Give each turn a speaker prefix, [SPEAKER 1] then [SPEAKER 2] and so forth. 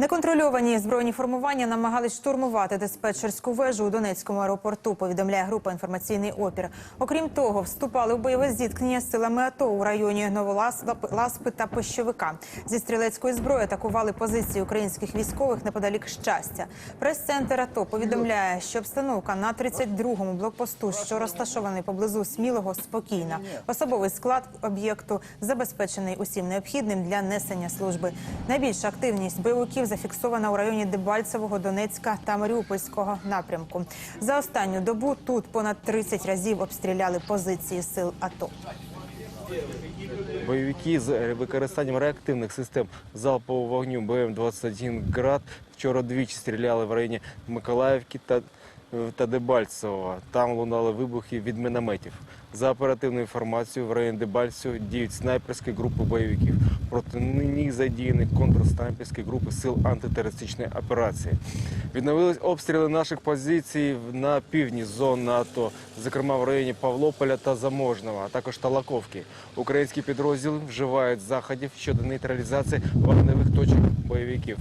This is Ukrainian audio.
[SPEAKER 1] Неконтрольовані збройні формування намагались штурмувати диспетчерську вежу у Донецькому аеропорту. Повідомляє група інформаційний опір. Окрім того, вступали в бойове зіткнення з силами АТО у районі Новоласпи та Пищовика. Зі стрілецької зброї атакували позиції українських військових неподалік щастя. Прес-центр АТО повідомляє, що обстановка на 32-му блокпосту, що розташований поблизу Смілого, спокійна. Особовий склад об'єкту забезпечений усім необхідним для несення служби. Найбільша активність бойовиків зафіксована у районі Дебальцевого, Донецька та Маріупольського напрямку. За останню добу тут понад 30 разів обстріляли позиції сил АТО.
[SPEAKER 2] Бойовики з використанням реактивних систем залпового вогню БМ-21 «Град» вчора двічі стріляли в районі Миколаївки та, та Дебальцевого. Там лунали вибухи від мінометів. За оперативною інформацією, в районі Дебальцевого діють снайперські групи бойовиків. Проти них задіяні контрснайперські групи сил антитерористичної операції. Відновились обстріли наших позицій на півдні зон АТО, зокрема в районі Павлополя та Заможного, а також Талаковки. Українські підрозділи вживають заходів щодо нейтралізації вогневих точок бойовиків.